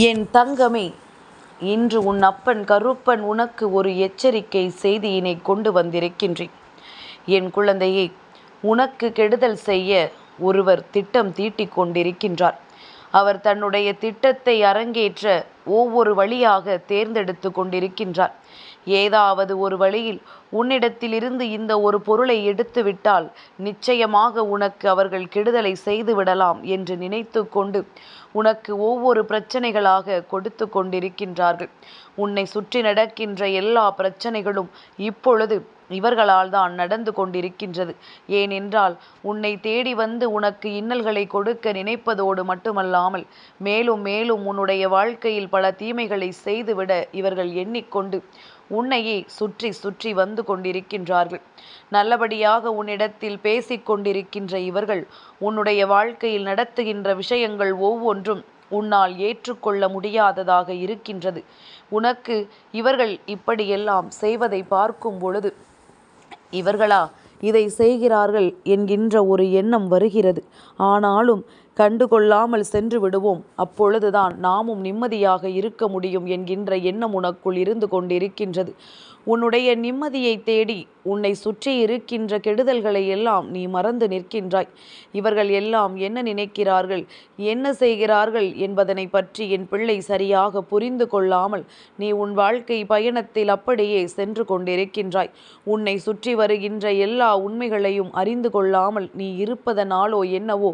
என் தங்கமே இன்று உன் அப்பன் கருப்பன் உனக்கு ஒரு எச்சரிக்கை செய்தியினை கொண்டு வந்திருக்கின்றேன். என் குழந்தையே உனக்கு கெடுதல் செய்ய ஒருவர் திட்டம் தீட்டிக் கொண்டிருக்கின்றார். அவர் தன்னுடைய திட்டத்தை அரங்கேற்ற ஒவ்வொரு வழியாக தேர்ந்தெடுத்து கொண்டிருக்கின்றார். ஏதாவது ஒரு வழியில் உன்னிடத்திலிருந்து இந்த ஒரு பொருளை எடுத்துவிட்டால் நிச்சயமாக உனக்கு அவர்கள் கெடுதலை செய்து விடலாம் என்று நினைத்து கொண்டு உனக்கு ஒவ்வொரு பிரச்சனைகளாக கொடுத்து கொண்டிருக்கின்றார்கள். உன்னை சுற்றி நடக்கின்ற எல்லா பிரச்சனைகளும் இப்பொழுது இவர்களால் தான் நடந்து கொண்டிருக்கின்றது. ஏனென்றால் உன்னை தேடி வந்து உனக்கு இன்னல்களை கொடுக்க நினைப்பதோடு மட்டுமல்லாமல் மேலும் மேலும் உன்னுடைய வாழ்க்கையில் பல தீமைகளை செய்துவிட இவர்கள் எண்ணிக்கொண்டு உன்னையே சுற்றி சுற்றி வந்து கொண்டிருக்கின்றார்கள். நல்லபடியாக உன்னிடத்தில் பேசிக்கொண்டிருக்கின்ற இவர்கள் உன்னுடைய வாழ்க்கையில் நடத்துகின்ற விஷயங்கள் ஒவ்வொன்றும் உன்னால் ஏற்றுக்கொள்ள முடியாததாக இருக்கின்றது. உனக்கு இவர்கள் இப்படியெல்லாம் செய்வதை பார்க்கும் பொழுது இவர்களா இதை செய்கிறார்கள் என்கின்ற ஒரு எண்ணம் வருகிறது. ஆனாலும் கண்டுகொள்ளாமல் சென்று விடுவோம். அப்பொழுதுதான் நாமும் நிம்மதியாக இருக்க முடியும் என்கின்ற எண்ணம் உனக்குள் இருந்து கொண்டிருக்கின்றது. உன்னுடைய நிம்மதியை தேடி உன்னை சுற்றி இருக்கின்ற கெடுதல்களை எல்லாம் நீ மறந்து நிற்கின்றாய். இவர்கள் எல்லாம் என்ன நினைக்கிறார்கள் என்ன செய்கிறார்கள் என்பதனை பற்றி என் பிள்ளை சரியாக புரிந்து கொள்ளாமல் நீ உன் வாழ்க்கை பயணத்தில் அப்படியே சென்று கொண்டிருக்கின்றாய். உன்னை சுற்றி வருகின்ற எல்லா உண்மைகளையும் அறிந்து கொள்ளாமல் நீ இருப்பதனாலோ என்னவோ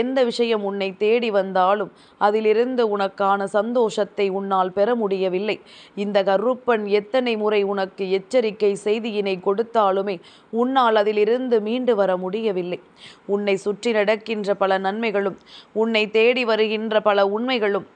எந்த விஷயம் உன்னை தேடி வந்தாலும் அதிலிருந்து உனக்கான சந்தோஷத்தை உன்னால் பெற முடியவில்லை. இந்த கருப்பன் எத்தனை முறை உனக்கு எச்சரிக்கை செய்தியினை கொடுத்தாலுமே உன்னால் அதிலிருந்து மீண்டு வர முடியவில்லை. உன்னை சுற்றி நடக்கின்ற பல நன்மைகளும் உன்னை தேடி வருகின்ற பல உண்மைகளும்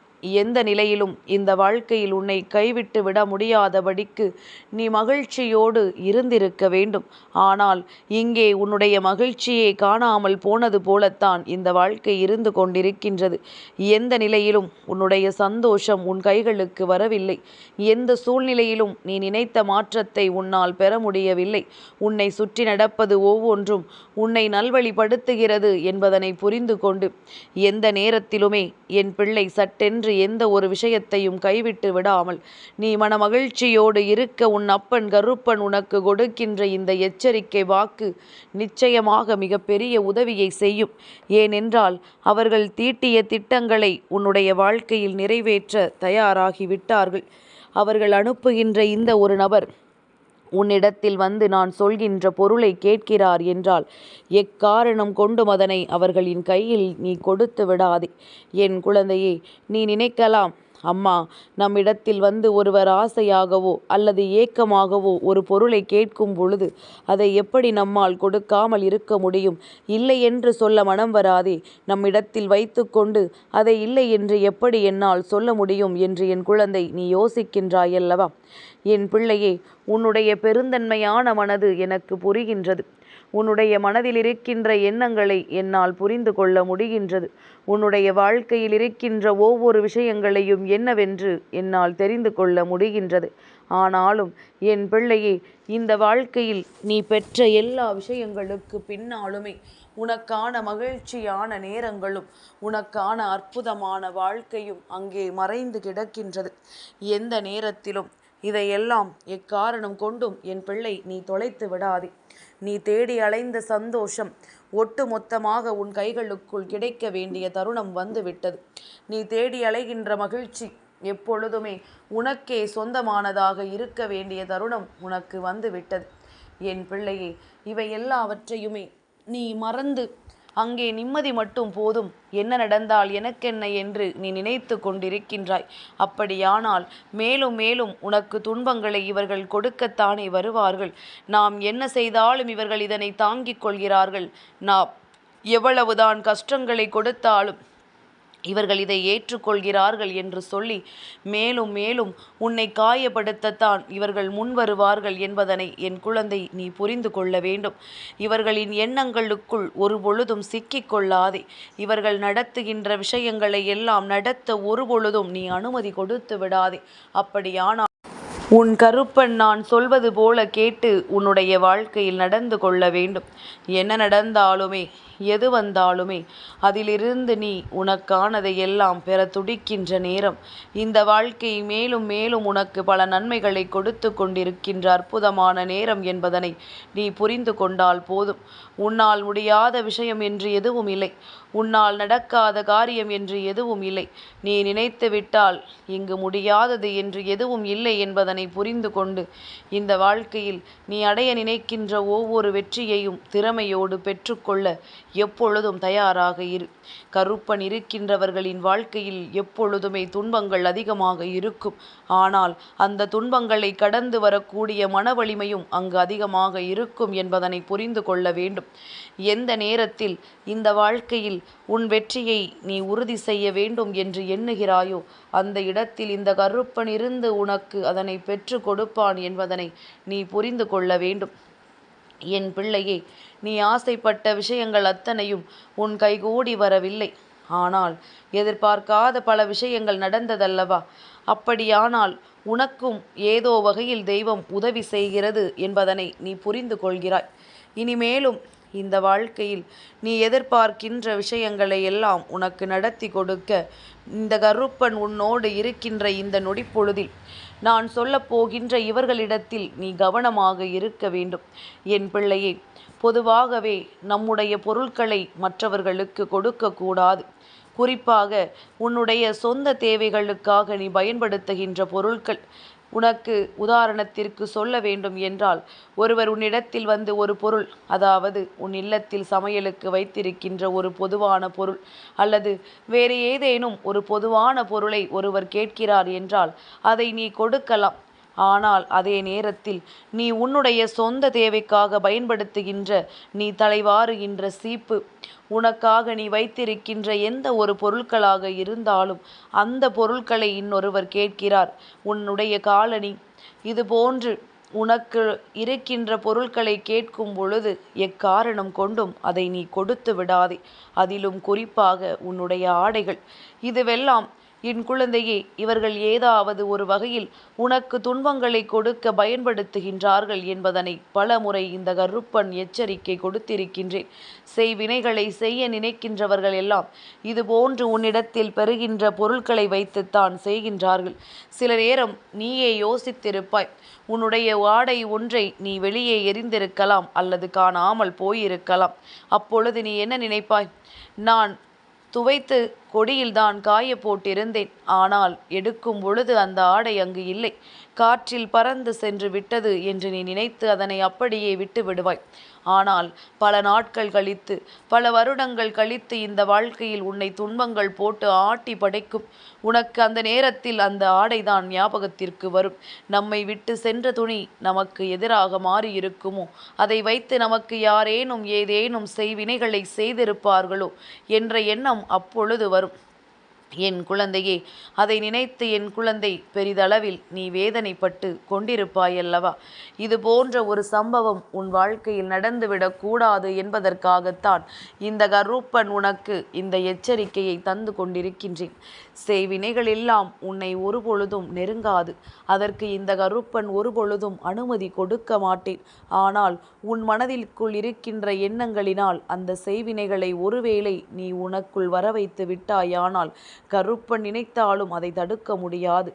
எந்த நிலையிலும் இந்த வாழ்க்கையில் உன்னை கைவிட்டு விட முடியாதபடிக்கு நீ மகிழ்ச்சியோடு இருந்திருக்க வேண்டும். ஆனால் இங்கே உன்னுடைய மகிழ்ச்சியை காணாமல் போனது போலத்தான் இந்த வாழ்க்கை இருந்து கொண்டிருக்கின்றது. எந்த நிலையிலும் உன்னுடைய சந்தோஷம் உன் கைகளுக்கு வரவில்லை. எந்த சூழ்நிலையிலும் நீ நினைத்த மாற்றத்தை உன்னால் பெற முடியவில்லை. உன்னை சுற்றி நடப்பது ஒவ்வொன்றும் உன்னை நல்வழிப்படுத்துகிறது என்பதனை புரிந்து கொண்டு எந்த நேரத்திலுமே என் பிள்ளை சட்டென்று எந்த ஒரு விஷயத்தையும் கைவிட்டு விடாமல் நீ மனமகிழ்ச்சியோடு இருக்க உன் அப்பன் கருப்பன் உனக்கு கொடுக்கின்ற இந்த எச்சரிக்கை வாக்கு நிச்சயமாக மிகப்பெரிய உதவியை செய்யும். ஏனென்றால் அவர்கள் தீட்டிய திட்டங்களை உன்னுடைய வாழ்க்கையில் நிறைவேற்ற தயாராகி விட்டார்கள் அவர்கள் அனுப்புகின்ற இந்த ஒரு நபர் உன்னிடத்தில் வந்து நான் சொல்கின்ற பொருளை கேட்கிறார் என்றால் எக்காரணம் கொண்டும் அதனை அவர்களின் கையில் நீ கொடுத்து விடாதே. என் குழந்தையே நீ நினைக்கலாம் அம்மா நம்மிடத்தில் வந்து ஒருவர் ஆசையாகவோ அல்லது ஏக்கமாகவோ ஒரு பொருளை கேட்கும் பொழுது அதை எப்படி நம்மால் கொடுக்காமல் இருக்க முடியும்? இல்லை என்று சொல்ல மனம் வராதே. நம்மிடத்தில் வைத்துக்கொண்டு அதை இல்லை என்று எப்படி என்னால் சொல்ல முடியும் என்று என் குழந்தை நீ யோசிக்கின்றாயல்லவா? என் பிள்ளையே உன்னுடைய பெருந்தன்மையான மனது எனக்கு புரிகின்றது. உன்னுடைய மனதில் இருக்கின்ற எண்ணங்களை என்னால் புரிந்து கொள்ள முடிகின்றது. உன்னுடைய வாழ்க்கையில் இருக்கின்ற ஒவ்வொரு விஷயங்களையும் என்னவென்று என்னால் தெரிந்து கொள்ள முடிகின்றது. ஆனாலும் என் பிள்ளையே இந்த வாழ்க்கையில் நீ பெற்ற எல்லா விஷயங்களுக்கு பின்னாலுமே உனக்கான மகிழ்ச்சியான நேரங்களும் உனக்கான அற்புதமான வாழ்க்கையும் அங்கே மறைந்து கிடக்கின்றது. எந்த நேரத்திலும் இதையெல்லாம் எக்காரணம் கொண்டும் என் பிள்ளை நீ தொலைத்து விடாதே. நீ தேடி அலைந்த சந்தோஷம் ஒட்டு மொத்தமாக உன் கைகளுக்குள் கிடைக்க வேண்டிய தருணம் வந்துவிட்டது. நீ தேடி அலைகின்ற மகிழ்ச்சி எப்பொழுதுமே உனக்கே சொந்தமானதாக இருக்க வேண்டிய தருணம் உனக்கு வந்துவிட்டது. என் பிள்ளையே இவை எல்லாவற்றையுமே நீ மறந்து அங்கே நிம்மதி மட்டும் போதும். என்ன நடந்தால் எனக்கென்ன என்று நீ நினைத்து கொண்டிருக்கின்றாய். அப்படியானால் மேலும் மேலும் உனக்கு துன்பங்களை இவர்கள் கொடுக்கத்தானே வருவார்கள். நாம் என்ன செய்தாலும் இவர்கள் இதனை தாங்கிக் கொள்கிறார்கள். நாம் எவ்வளவுதான் கஷ்டங்களை கொடுத்தாலும் இவர்கள் இதை ஏற்றுக்கொள்கிறார்கள் என்று சொல்லி மேலும் மேலும் உன்னை காயப்படுத்தத்தான் இவர்கள் முன்வருவார்கள் என்பதனை என் குழந்தை நீ புரிந்து கொள்ள வேண்டும். இவர்களின் எண்ணங்களுக்குள் ஒரு பொழுதும் சிக்கிக்கொள்ளாதே இவர்கள் நடத்துகின்ற விஷயங்களை எல்லாம் நடத்த ஒரு பொழுதும் நீ அனுமதி கொடுத்து விடாதே. அப்படியானால் உன் கருப்பன் நான் சொல்வது போல கேட்டு உன்னுடைய வாழ்க்கையில் நடந்து கொள்ள வேண்டும். என்ன நடந்தாலுமே எது வந்தாலுமே அதிலிருந்து நீ உனக்கானதை எல்லாம் பெற துடிக்கின்ற நேரம். இந்த வாழ்க்கை மேலும் மேலும் உனக்கு பல நன்மைகளை கொடுத்து கொண்டிருக்கின்ற அற்புதமான நேரம் என்பதனை நீ புரிந்து கொண்டால் போதும். உன்னால் முடியாத விஷயம் என்று எதுவும் இல்லை. உன்னால் நடக்காத காரியம் என்று எதுவும் இல்லை. நீ நினைத்து விட்டால் இங்கு முடியாதது என்று எதுவும் இல்லை என்பதனை புரிந்து கொண்டு இந்த வாழ்க்கையில் நீ அடைய நினைக்கின்ற ஒவ்வொரு வெற்றியையும் திறமையோடு பெற்றுக்கொள்ள எப்பொழுதும் தயாராக இரு. கருப்பன் இருக்கின்றவர்களின் வாழ்க்கையில் எப்பொழுதுமே துன்பங்கள் அதிகமாக இருக்கும். ஆனால் அந்த துன்பங்களை கடந்து வரக்கூடிய மன வலிமையும் அங்கு அதிகமாக இருக்கும் என்பதனை புரிந்து கொள்ள வேண்டும். எந்த நேரத்தில் இந்த வாழ்க்கையில் உன் வெற்றியை நீ உறுதி செய்ய வேண்டும் என்று எண்ணுகிறாயோ அந்த இடத்தில் இந்த கருப்பன் இருந்து உனக்கு அதனை பெற்று கொடுப்பான் என்பதனை நீ புரிந்து கொள்ள வேண்டும். என் பிள்ளையே நீ ஆசைப்பட்ட விஷயங்கள் அத்தனையும் உன் கைகூடி வரவில்லை. ஆனால் எதிர்பார்க்காத பல விஷயங்கள் நடந்ததல்லவா? அப்படியானால் உனக்கும் ஏதோ வகையில் தெய்வம் உதவி செய்கிறது என்பதனை நீ புரிந்து கொள்கிறாய். இனிமேலும் இந்த வாழ்க்கையில் நீ எதிர்பார்க்கின்ற விஷயங்களை எல்லாம் உனக்கு நடத்தி கொடுக்க இந்த கருப்பன் உன்னோடு இருக்கின்ற இந்த நொடிப்பொழுதில் நான் சொல்ல போகின்ற இவர்களிடத்தில் நீ கவனமாக இருக்க வேண்டும். என் பிள்ளையே பொதுவாகவே நம்முடைய பொருட்களை மற்றவர்களுக்கு கொடுக்கக்கூடாது குறிப்பாக உன்னுடைய சொந்த தேவைகளுக்காக நீ பயன்படுத்துகின்ற பொருட்கள் உனக்கு உதாரணத்திற்கு சொல்ல வேண்டும் என்றால் ஒருவர் உன்னிடத்தில் வந்து ஒரு பொருள் அதாவது உன் இல்லத்தில் சமையலுக்கு வைத்திருக்கின்ற ஒரு பொதுவான பொருள் அல்லது வேறு ஏதேனும் ஒரு பொதுவான பொருளை ஒருவர் கேட்கிறார் என்றால் அதை நீ கொடுக்கலாம். ஆனால் அதே நேரத்தில் நீ உன்னுடைய சொந்த தேவைக்காக பயன்படுத்துகின்ற நீ தலைவாறுகின்ற சீப்பு. உனக்காக நீ வைத்திருக்கின்ற எந்த ஒரு பொருட்களாக இருந்தாலும் அந்த பொருட்களை இன்னொருவர் கேட்கிறார். உன்னுடைய காலணி. இது போன்று உனக்கு இருக்கின்ற பொருட்களை கேட்கும் பொழுது எக்காரணம் கொண்டும் அதை நீ கொடுத்து விடாதே. அதிலும் குறிப்பாக உன்னுடைய ஆடைகள். இதுவெல்லாம் என் குழந்தையே இவர்கள் ஏதாவது ஒரு வகையில் உனக்கு துன்பங்களை கொடுக்க பயன்படுத்துகின்றார்கள் என்பதனை பல முறை இந்த கருப்பன் எச்சரிக்கை கொடுத்திருக்கின்றேன். செய்வினைகளை செய்ய நினைக்கின்றவர்கள் எல்லாம் இதுபோன்று உன்னிடத்தில் பெறுகின்ற பொருட்களை வைத்துத்தான் செய்கின்றார்கள். சில நேரம் நீயே யோசித்திருப்பாய் உன்னுடைய வாடை ஒன்றை நீ வெளியே எரிந்திருக்கலாம் அல்லது காணாமல் போயிருக்கலாம். அப்பொழுது நீ என்ன நினைப்பாய்? நான் துவைத்து கொடியில்தான் காய போட்டிருந்தேன். ஆனால் எடுக்கும் பொழுது அந்த ஆடை அங்கு இல்லை. காற்றில் பறந்து சென்று விட்டது என்று நீ நினைத்து அதனை அப்படியே விட்டு விடுவாய். ஆனால் பல நாட்கள் கழித்து பல வருடங்கள் கழித்து இந்த வாழ்க்கையில் உன்னை துன்பங்கள் போட்டு ஆட்டி படைக்கும். உனக்கு அந்த நேரத்தில் அந்த ஆடைதான் ஞாபகத்திற்கு வரும். நம்மை விட்டு சென்ற துணி நமக்கு எதிராக மாறி இருக்குமோ அதை வைத்து நமக்கு யாரேனும் ஏதேனும் செய்வினைகளை செய்திருப்பார்களோ? என்ற எண்ணம் அப்பொழுது வரும். என் குழந்தையே அதை நினைத்து என் குழந்தை பெரிதளவில் நீ வேதனைப்பட்டு கொண்டிருப்பாயல்லவா? இது போன்ற ஒரு சம்பவம் உன் வாழ்க்கையில் நடந்துவிடக்கூடாது என்பதற்காகத்தான் இந்த கருப்பன் உனக்கு இந்த எச்சரிக்கையை தந்து கொண்டிருக்கின்றேன். செய்வினைகள் எல்லாம் உன்னை ஒரு பொழுதும் நெருங்காது. அதற்கு இந்த கருப்பன் ஒரு பொழுதும் அனுமதி கொடுக்க மாட்டேன். ஆனால் உன் மனதிற்குள் இருக்கின்ற எண்ணங்களினால் அந்த செய்வினைகளை ஒருவேளை நீ உனக்குள் வரவைத்து விட்டாயானால் கருப்பன் நினைத்தாலும் அதை தடுக்க முடியாது.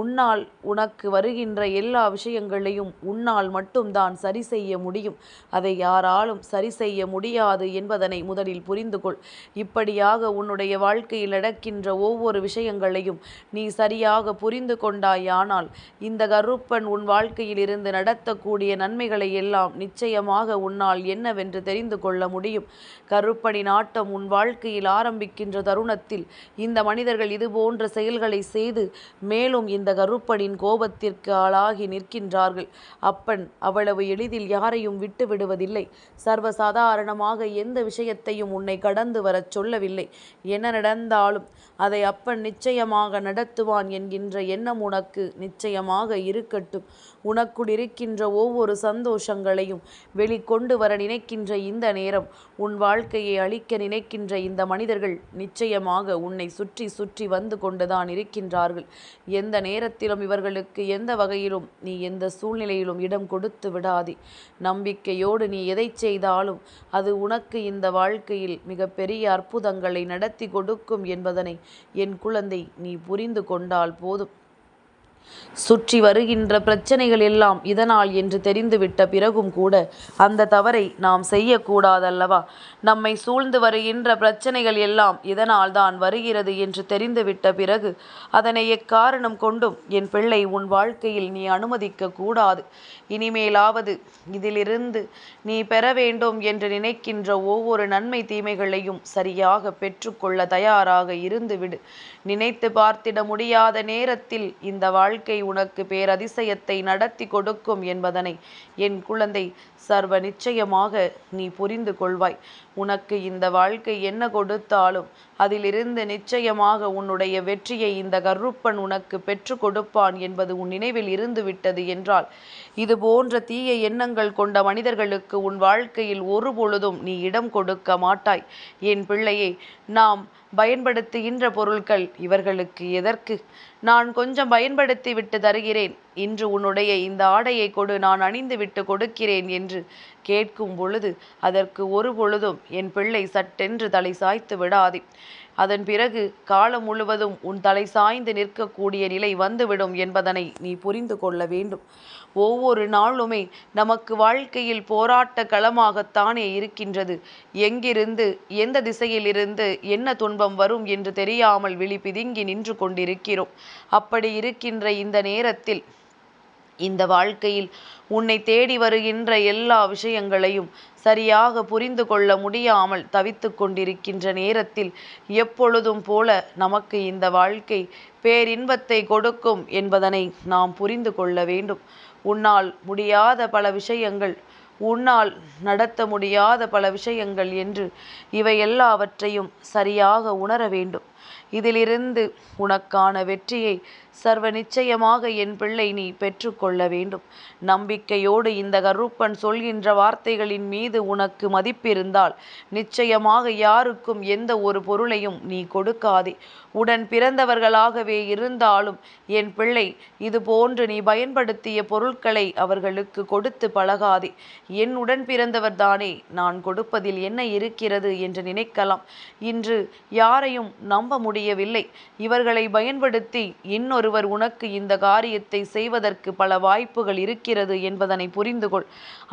உன்னால் உனக்கு வருகின்ற எல்லா விஷயங்களையும் உன்னால் மட்டும்தான் சரி செய்ய முடியும். அதை யாராலும் சரி செய்ய முடியாது என்பதனை முதலில் புரிந்து கொள் இப்படியாக உன்னுடைய வாழ்க்கையில் நடக்கின்ற ஒவ்வொரு விஷயங்களையும் நீ சரியாக புரிந்து கொண்டாயானால் இந்த கருப்பன் உன் வாழ்க்கையில் இருந்து நடத்தக்கூடிய நன்மைகளை எல்லாம் நிச்சயமாக உன்னால் என்னவென்று தெரிந்து கொள்ள முடியும். கருப்பனின் ஆட்டம் உன் வாழ்க்கையில் ஆரம்பிக்கின்ற தருணத்தில் இந்த மனிதர்கள் இது போன்ற செயல்களை செய்து மேலும் இந்த கருப்பனின் கோபத்திற்கு ஆளாகி நிற்கின்றார்கள். அப்பன் அவ்வளவு எளிதில் யாரையும் விட்டு விடுவதில்லை. சர்வசாதாரணமாக எந்த விஷயத்தையும் உன்னை கடந்து வரச் சொல்லவில்லை. என்ன நடந்தாலும் அதை அப்பன் நிச்சயமாக நடத்துவான் என்கின்ற எண்ணம் உனக்கு நிச்சயமாக இருக்கட்டும். உனக்குள் இருக்கின்ற ஒவ்வொரு சந்தோஷங்களையும் வெளிக்கொண்டு வர நினைக்கின்ற இந்த நேரம் உன் வாழ்க்கையை அழிக்க நினைக்கின்ற இந்த மனிதர்கள் நிச்சயமாக உன்னை சுற்றி சுற்றி சுற்றி வந்து கொண்டுதான் இருக்கின்றார்கள். எந்த நேரத்திலும் இவர்களுக்கு எந்த வகையிலும் நீ எந்த சூழ்நிலையிலும் இடம் கொடுத்து விடாதே. நம்பிக்கையோடு நீ எதை செய்தாலும் அது உனக்கு இந்த வாழ்க்கையில் மிகப்பெரிய அற்புதங்களை நடத்தி கொடுக்கும் என்பதனை என் குழந்தை நீ புரிந்து கொண்டால் போதும். சுற்றி வருகின்ற பிரச்சனைகள் எல்லாம் இதனால் என்று தெரிந்துவிட்ட பிறகும் கூட அந்த தவறை நாம் செய்யக்கூடாதல்லவா? நம்மை சூழ்ந்து வருகின்ற பிரச்சனைகள் எல்லாம் இதனால் தான் வருகிறது என்று தெரிந்துவிட்ட பிறகு அதனை எக்காரணம் கொண்டும் என் பிள்ளை உன் வாழ்க்கையில் நீ அனுமதிக்க கூடாது. இனிமேலாவது இதிலிருந்து நீ பெற வேண்டும் என்று நினைக்கின்ற ஒவ்வொரு நன்மை தீமைகளையும் சரியாக பெற்றுக்கொள்ள தயாராக இருந்துவிடு. நினைத்து பார்த்திட முடியாத நேரத்தில் இந்த வாழ்க்கை உனக்கு பேரதிசயத்தை நடத்தி கொடுக்கும் என்பதனை என் குழந்தை சர்வ நிச்சயமாக நீ புரிந்து கொள்வாய். உனக்கு இந்த வாழ்க்கை என்ன கொடுத்தாலும் அதிலிருந்து நிச்சயமாக உன்னுடைய வெற்றியை இந்த கருப்பன் உனக்கு பெற்று கொடுப்பான் என்பது உன் நினைவில் இருந்து விட்டது என்றால் இது போன்ற தீய எண்ணங்கள் கொண்ட மனிதர்களுக்கு உன் வாழ்க்கையில் ஒரு பொழுதும் நீ இடம் கொடுக்க மாட்டாய். என் பிள்ளையே நாம் பயன்படுத்துகின்ற பொருட்கள் இவர்களுக்கு எதற்கு? நான் கொஞ்சம் பயன்படுத்தி விட்டு தருகிறேன். இன்று உன்னுடைய இந்த ஆடையை கொடு நான் அணிந்துவிட்டு கொடுக்கிறேன் என்று கேட்கும் பொழுது அதற்கு ஒரு பொழுதும் என் பிள்ளை சட்டென்று தலை சாய்த்து விடாதே. அதன் பிறகு காலம் முழுவதும் உன் தலை சாய்ந்து நிற்கக்கூடிய நிலை வந்துவிடும் என்பதனை நீ புரிந்து கொள்ள வேண்டும். ஒவ்வொரு நாளுமே நமக்கு வாழ்க்கையில் போராட்ட களமாகத்தானே இருக்கின்றது. எங்கிருந்து எந்த திசையிலிருந்து என்ன துன்பம் வரும் என்று தெரியாமல் விழி பிதுங்கி நின்று கொண்டிருக்கிறோம். அப்படி இருக்கின்ற இந்த நேரத்தில் இந்த வாழ்க்கையில் உன்னை தேடி வருகின்ற எல்லா விஷயங்களையும் சரியாக புரிந்து கொள்ள முடியாமல் தவித்து கொண்டிருக்கின்ற நேரத்தில் எப்பொழுதும் போல நமக்கு இந்த வாழ்க்கை பேரின்பத்தை கொடுக்கும் என்பதனை நாம் புரிந்து கொள்ள வேண்டும். உன்னால் முடியாத பல விஷயங்கள் உன்னால் நடத்த முடியாத பல விஷயங்கள் என்று இவை எல்லாவற்றையும் சரியாக உணர வேண்டும். இதிலிருந்து உனக்கான வெற்றியை சர்வ நிச்சயமாக என் பிள்ளை நீ பெற்றுக்கொள்ள வேண்டும். நம்பிக்கையோடு இந்த கருப்பன் சொல்கின்ற வார்த்தைகளின் மீது உனக்கு மதிப்பிருந்தால் நிச்சயமாக யாருக்கும் எந்த ஒரு பொருளையும் நீ கொடுக்காதே. உடன் பிறந்தவர்களாகவே இருந்தாலும் என் பிள்ளை இது போன்று நீ பயன்படுத்திய பொருட்களை அவர்களுக்கு கொடுத்து பழகாதே. என் உடன் பிறந்தவர்தானே நான் கொடுப்பதில் என்ன இருக்கிறது என்று நினைக்கலாம். இன்று யாரையும் நம்ப முடியவில்லை. இவர்களை பயன்படுத்தி இன்னொருவர் உனக்கு இந்த காரியத்தை செய்வதற்கு பல வாய்ப்புகள் இருக்கிறது என்பதனை புரிந்துகொள்.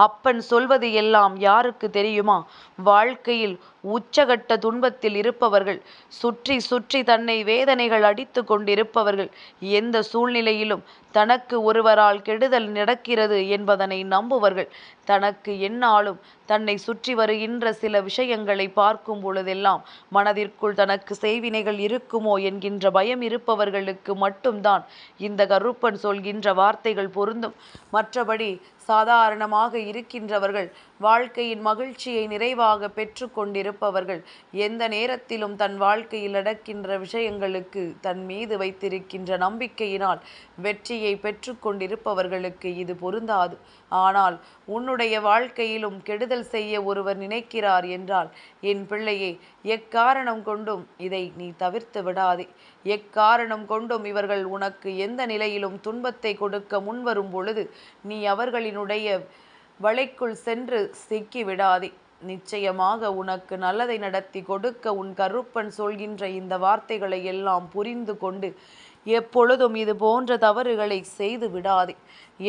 அப்பன் சொல்வது எல்லாம் யாருக்கு தெரியுமா? வாழ்க்கையில் உச்சகட்ட துன்பத்தில் இருப்பவர்கள் சுற்றி சுற்றி தன்னை வேதனைகள் அடித்து கொண்டிருப்பவர்கள் எந்த சூழ்நிலையிலும் தனக்கு ஒருவரால் கெடுதல் நடக்கிறது என்பதனை நம்புவர்கள். தனக்கு என்னாலும் தன்னை சுற்றி வருகின்ற சில விஷயங்களை பார்க்கும் பொழுதெல்லாம் மனதிற்குள் தனக்கு செய்வினைகள் இருக்குமோ என்கின்ற பயம் இருப்பவர்களுக்கு மட்டும்தான் இந்த கருப்பன் சொல்கின்ற வார்த்தைகள் பொருந்தும். மற்றபடி சாதாரணமாக இருக்கின்றவர்கள் வாழ்க்கையின் மகிழ்ச்சியை நிறைவாக பெற்று கொண்டிருப்பவர்கள் எந்த நேரத்திலும் தன் வாழ்க்கையில் நடக்கின்ற விஷயங்களுக்கு தன் மீது வைத்திருக்கின்ற நம்பிக்கையினால் வெற்றியை பெற்று கொண்டிருப்பவர்களுக்கு இது பொருந்தாது. ஆனால் உன்னுடைய வாழ்க்கையிலும் கெடுதல் செய்ய ஒருவர் நினைக்கிறார் என்றால் என் பிள்ளையே எக்காரணம் கொண்டும் இதை நீ தவிர்த்து விடாதே. எக்காரணம் கொண்டும் இவர்கள் உனக்கு எந்த நிலையிலும் துன்பத்தை கொடுக்க முன்வரும் பொழுது நீ அவர்களினுடைய வலைக்குள் சென்று சிக்கி விடாதே நிச்சயமாக உனக்கு நல்லதை நடத்தி கொடுக்க உன் கருப்பன் சொல்கின்ற இந்த வார்த்தைகளை எல்லாம் புரிந்து கொண்டு எப்பொழுதும் இது போன்ற தவறுகளை செய்து விடாதே.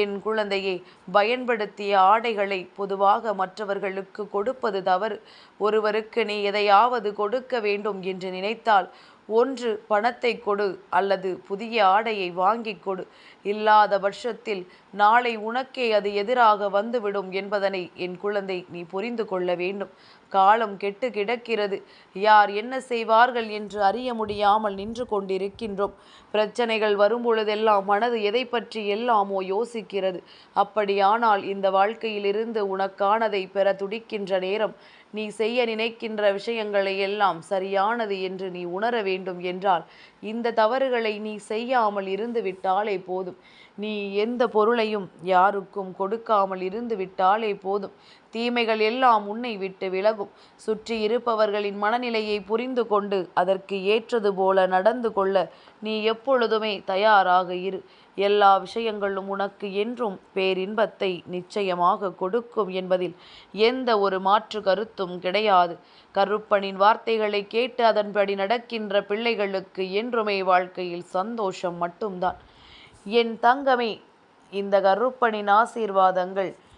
என் குழந்தையை பயன்படுத்திய ஆடைகளை பொதுவாக மற்றவர்களுக்கு கொடுப்பது தவறு. ஒருவருக்கு நீ எதையாவது கொடுக்க வேண்டும் என்று நினைத்தால் ஒன்று பணத்தை கொடு அல்லது புதிய ஆடையை வாங்கி கொடு. இல்லாத பட்சத்தில் நாளை உனக்கே அது எதிராக வந்துவிடும் என்பதனை என் குழந்தை நீ புரிந்து கொள்ள வேண்டும். காலம் கெட்டு கிடக்கிறது. யார் என்ன செய்வார்கள் என்று அறிய முடியாமல் நின்று கொண்டிருக்கின்றோம். பிரச்சனைகள் வரும்பொழுதெல்லாம் மனது எதை பற்றி எல்லாமோ யோசிக்கிறது. அப்படியானால் இந்த வாழ்க்கையிலிருந்து உனக்கானதை பெற துடிக்கின்ற நேரம் நீ செய்ய நினைக்கின்ற விஷயங்களை எல்லாம் சரியானது என்று நீ உணர வேண்டும் என்றால் இந்த தவறுகளை நீ செய்யாமல் இருந்து விட்டாலே போதும். நீ எந்த பொருளையும் யாருக்கும் கொடுக்காமல் இருந்து விட்டாலே போதும். தீமைகள் எல்லாம் உன்னை விட்டு விலகும். சுற்றி இருப்பவர்களின் மனநிலையை புரிந்து கொண்டு அதற்கு ஏற்றது போல நடந்து கொள்ள நீ எப்பொழுதுமே தயாராக இரு. எல்லா விஷயங்களும் உனக்கு என்றும் பேரின்பத்தை நிச்சயமாக கொடுக்கும் என்பதில் எந்த ஒரு மாற்று கருத்தும் கிடையாது. கருப்பனின் வார்த்தைகளை கேட்டு அதன்படி நடக்கின்ற பிள்ளைகளுக்கு என்றுமே வாழ்க்கையில் சந்தோஷம் மட்டும்தான். என் தங்கமே இந்த கருப்பனின் ஆசீர்வாதங்கள்